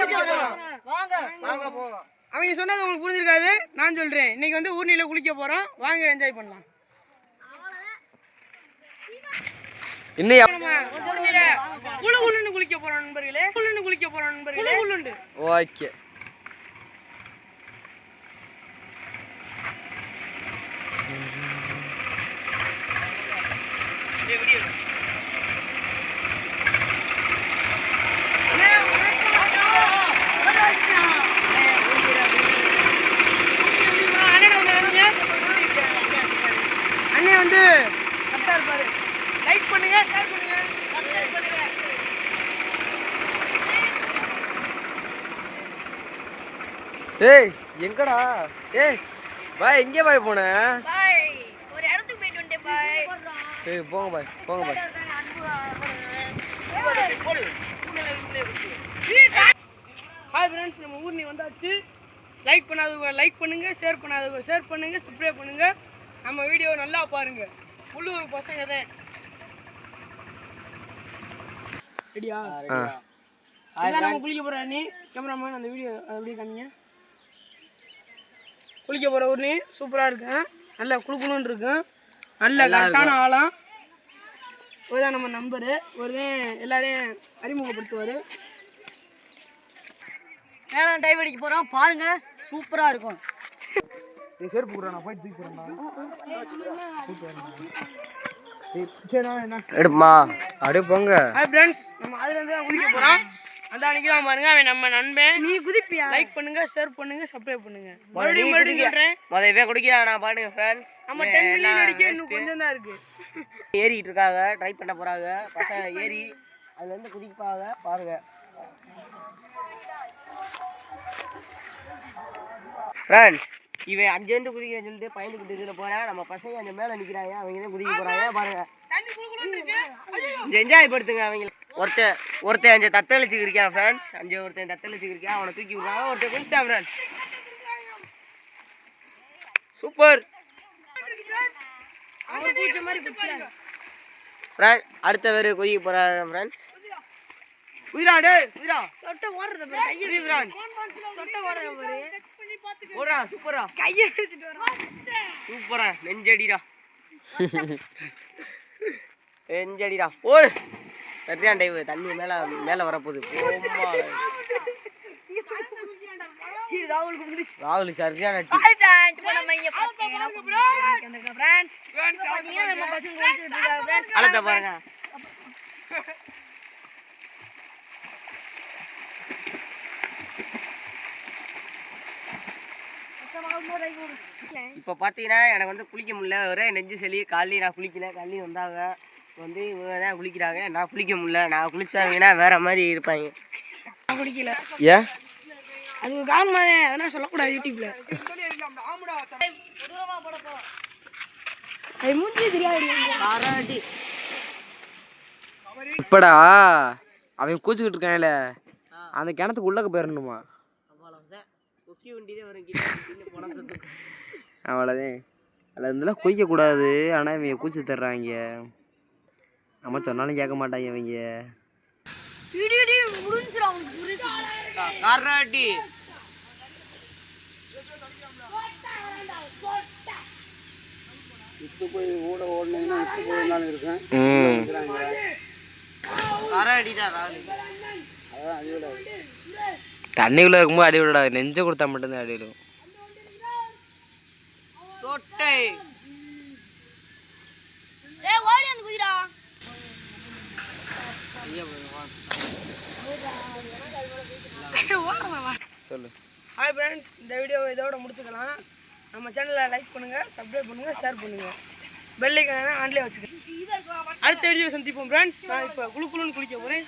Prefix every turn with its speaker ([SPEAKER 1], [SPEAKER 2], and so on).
[SPEAKER 1] வாங்க வாங்க போவோம் அவங்க சொன்னது உங்களுக்கு புரிஞ்சிருக்காது. நான் சொல்றேன். இன்னைக்கு வந்து ஊர்நில குளிக்க போறோம். வாங்க என்ஜாய் பண்ணலாம்.
[SPEAKER 2] இன்னும்
[SPEAKER 1] நம்ம ஊர்நில குளு குளுன்னு குளிக்க போறோம் நண்பர்களே. குளுன்னு குளிக்க போறோம் நண்பர்களே. குளுண்டு.
[SPEAKER 2] ஓகே
[SPEAKER 1] வந்து கரெக்டா இருப்பாரு லைக் பண்ணுங்க ஷேர் பண்ணுங்க சப்ஸ்கிரைப் பண்ணுங்க
[SPEAKER 2] ஏய் எங்கடா? ஏய் பாய் எங்கே பாய் போன?
[SPEAKER 3] ஒரு இடத்துக்கு போயிட்டு வந்துட்டேன் பாய்.
[SPEAKER 2] சரி போங்க பாய் போங்க பாய்.
[SPEAKER 1] ஹாய் ஃப்ரெண்ட்ஸ் நம்ம ஊர் நீ வந்தாச்சு. லைக் பண்ணாதவங்க லைக் பண்ணுங்க ஷேர் பண்ணாதவங்க ஷேர் பண்ணுங்க சப்ஸ்கிரைப் பண்ணுங்க. நம்ம வீடியோ நல்லா பாருங்க. உள்ளூர் பசங்க தான். ரெடியா நம்ம குளிக்க போற அண்ணி கேமராமேன் அந்த வீடியோ அதை அப்படியே காமிங்க? குளிக்க போற ஊர் நீ சூப்பரா இருக்கு. நல்லா குளுக்குணுன்னு இருக்கு. நல்ல கரெக்டான ஆழம் ஒருதான் நம்ம நம்பரு ஒருதான் எல்லாரையும் அறிமுகப்படுத்துவார்.
[SPEAKER 3] மேலே டைவ் அடிக்க போறோம். பாருங்க சூப்பரா இருக்கும்.
[SPEAKER 1] நீ செருப்பு நான் போயிட்டு தூக்கி போறேன்டா
[SPEAKER 2] எடுப்பா. அப்படியே போங்க.
[SPEAKER 1] ஹாய் ஃப்ரெண்ட்ஸ் நம்ம அதுல இருந்து தான் குதிக்க போறோம். அந்த அன்னைக்கு தான் பாருங்க அவன் நம்ம நண்பன். நீ குதிப்பியா லைக் பண்ணுங்க ஷேர் பண்ணுங்க சப்ஸ்கிரைப் பண்ணுங்க. மறுபடியும் மறுபடியும் சொல்றேன்.
[SPEAKER 4] முதல்ல குடிக்கிறா நான் பாட்டுங்க ஃப்ரெண்ட்ஸ்
[SPEAKER 1] நம்ம டென் மில்லியன் அடிக்க இன்னும் கொஞ்சம் தான் இருக்கு.
[SPEAKER 4] ஏறிட்டு இருக்காங்க ட்ரை பண்ண போறாங்க. பசங்க ஏறி அதுல இருந்து குதிப்பாங்க பாருங்க. ஃப்ரெண்ட்ஸ் இவன் அஞ்சேந்து குதிக்கிறேன்னு சொல்லிட்டு பயந்துக்கிட்டு இதுல போறேன். நம்ம பசங்க அங்க மேல நிக்கிறாங்க அவங்க தான் குதிக்க போறாங்க பாருங்க. என்ஜாய் படுத்துங்க அவங்க ஒருத்தன் ஒருத்தன் அஞ்சு தத்தளிச்சுக்கு இருக்கான் ஃப்ரெண்ட்ஸ் அஞ்சு ஒருத்தன் தத்தளிச்சுக்கு இருக்கான் அவனை தூக்கி விடுறாங்க ஒருத்தன் குளிச்சிட்டான் ஃப்ரெண்ட்ஸ் சூப்பர் ஃப்ரெண்ட் அடுத்த பேர் குதிக்க போறாரு ஃப்ரெண்ட்ஸ் டேய் குதிரா
[SPEAKER 1] சொட்டை ஓடுறத பாரு கையை
[SPEAKER 4] ஃப்ரெண்ட்
[SPEAKER 1] சொட்டை ஓடுறத பாரு.
[SPEAKER 4] ஓடுறா சூப்பரா
[SPEAKER 1] கையை வச்சுட்டு வரான்
[SPEAKER 4] சூப்பரா நெஞ்சடிடா. நெஞ்சடிடா. ஓடு சரியா டைவ் தண்ணி மேல மேல வரப்போகுது. ராகுல் சரியான அழத்த பாருங்க. இப்போ பார்த்தீங்கன்னா எனக்கு வந்து குளிக்க முடியல. ஒரே நெஞ்சு சளி காலையில் நான் குளிக்கல. காலையில் வந்தாங்க. இப்போ வந்து இவங்க தான் குளிக்கிறாங்க நான் குளிக்க முடியல நான் குளிச்சாங்கன்னா வேற மாதிரி இருப்பாங்க
[SPEAKER 1] நான் குடிக்கல
[SPEAKER 2] ஏன்
[SPEAKER 1] அது ஒரு காரணமா தான் அதெல்லாம் சொல்லக்கூடாது யூடியூப்ல அது மூஞ்சி தெரியாது
[SPEAKER 2] இப்படா அவன் கூச்சிக்கிட்டு இருக்கான்ல அந்த கிணத்துக்கு உள்ளக்க போயிடணுமா
[SPEAKER 4] அவ்வளோதான்
[SPEAKER 2] அதில் இருந்தெல்லாம் குதிக்கக்கூடாது ஆனால் இவங்க கூச்சி தர்றாங்க நம்ம சொன்னாலும் கேட்க மாட்டாங்க இவங்க.
[SPEAKER 4] காராட்டி
[SPEAKER 2] ம்.
[SPEAKER 4] காராட்டி தான் ராகுல்
[SPEAKER 2] தண்ணிக்குள்ளே இருக்கும்போது அடி விடாது நெஞ்சை கொடுத்தா மட்டும்தான் அடி விடும்.
[SPEAKER 4] சொட்டை.
[SPEAKER 3] ஏய் ஓடி வந்து குதிரா
[SPEAKER 2] சொல்லு.
[SPEAKER 1] ஹாய் ஃப்ரெண்ட்ஸ் இந்த வீடியோவை இதோட முடிச்சுக்கலாம். நம்ம சேனலை லைக் பண்ணுங்க சப்ஸ்கிரைப் பண்ணுங்க ஷேர் பண்ணுங்க. பெல்லைக்கான ஆன்லேயே வச்சுக்கிறேன் அடுத்த வீடியோ சந்திப்போம் ஃப்ரெண்ட்ஸ் நான் இப்போ குளு குளுன்னு குளிக்க போகிறேன்